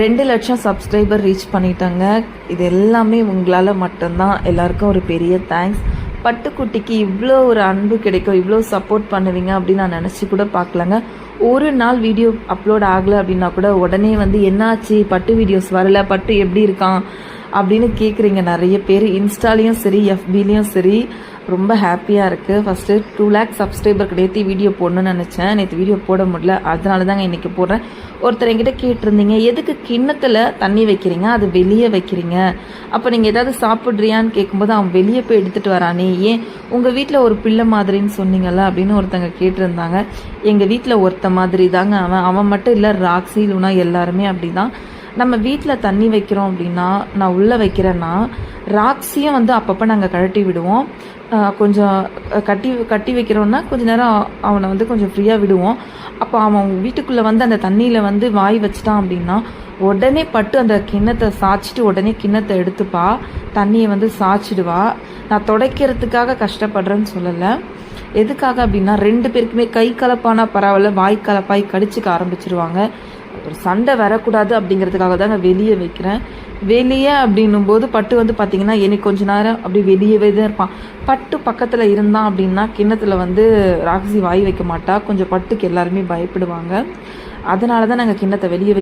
ரெண்டு லட்சம் subscriber reach பண்ணிட்டாங்க. இது எல்லாமே உங்களால் மட்டும்தான். எல்லாருக்கும் ஒரு பெரிய தேங்க்ஸ் பட்டுக்குட்டிக்கு இவ்வளோ ஒரு அன்பு கிடைக்கும். இவ்வளோ சப்போர்ட் பண்ணுவீங்க அப்படின்னு நான் நினச்சி கூட பார்க்கலங்க. ஒரு நாள் வீடியோ அப்லோட் ஆகலை அப்படின்னா கூட உடனே வந்து என்னாச்சு? பட்டு வீடியோஸ் வரல. பட்டு எப்படி இருக்கான்? அப்படின்னு கேட்குறீங்க நிறைய பேர். இன்ஸ்டாலேயும் சரி எஃபிலையும் சரி. ரொம்ப ஹாப்பியாக இருக்குது ஃபஸ்ட்டு டூ லேக் சப்ஸ்கிரைபருக்கு நேற்று வீடியோ போடணும்னு நினச்சேன். நேற்று வீடியோ போட முடியல. அதனால தாங்க இன்றைக்கி போடுறேன். ஒருத்தர் என்கிட்ட கேட்டிருந்தீங்க எதுக்கு கிண்ணத்தில் தண்ணி வைக்கிறீங்க? அது வெளியே வைக்கிறீங்க. அப்போ நீங்கள் ஏதாவது சாப்பிட்றியான்னு கேட்கும்போது அவன் வெளியே போய் எடுத்துகிட்டு வரானே ஏன் உங்கள் வீட்டில் ஒரு பிள்ளை மாதிரின்னு சொன்னீங்கல்ல? அப்படின்னு ஒருத்தங்க கேட்டிருந்தாங்க. எங்கள் வீட்டில் ஒருத்த மாதிரி தாங்க அவன் அவன் மட்டும் இல்லை ராக்ஸி லூனா எல்லாருமே அப்படி தான் நம்ம வீட்டில் தண்ணி வைக்கிறோம் அப்படின்னா நான் உள்ளே வைக்கிறேன்னா ராக்ஸியும் வந்து அப்பப்போ நாங்கள் கழட்டி விடுவோம். கொஞ்சம் கட்டி கட்டி வைக்கிறோன்னா கொஞ்ச நேரம் அவனை வந்து கொஞ்சம் ஃப்ரீயாக விடுவோம். அப்போ அவன் வீட்டுக்குள்ளே வந்து அந்த தண்ணியில் வந்து வாய் வச்சிட்டான் அப்படின்னா உடனே பட்டு அந்த கிண்ணத்தை சாய்ச்சிட்டு உடனே கிண்ணத்தை எடுத்துப்பா. தண்ணியை வந்து சாய்ச்சிடுவா. நான் துடைக்கிறதுக்காக கஷ்டப்படுறேன்னு சொல்லலை. எதுக்காக அப்படின்னா ரெண்டு பேருக்குமே கை கலப்பானா பரவாயில்ல வாய் கலப்பாய் கடிச்சிக்க ஆரம்பிச்சிருவாங்க. ஒரு சண்டை வரக்கூடாது அப்படிங்கிறதுக்காக தான் நான் வெளியே வைக்கிறேன். வெளியே அப்படின்னும் போது பட்டு வந்து பார்த்தீங்கன்னா எனக்கு கொஞ்ச நேரம் அப்படி வெளியவே தான் இருப்பான். பட்டு பக்கத்தில் இருந்தான் அப்படின்னா கிண்ணத்தில் வந்து ராட்சி வாய் வைக்க மாட்டா. கொஞ்சம் பட்டுக்கு எல்லாருமே பயப்படுவாங்க. அதனால தான் நாங்கள் கிண்ணத்தை வெளியே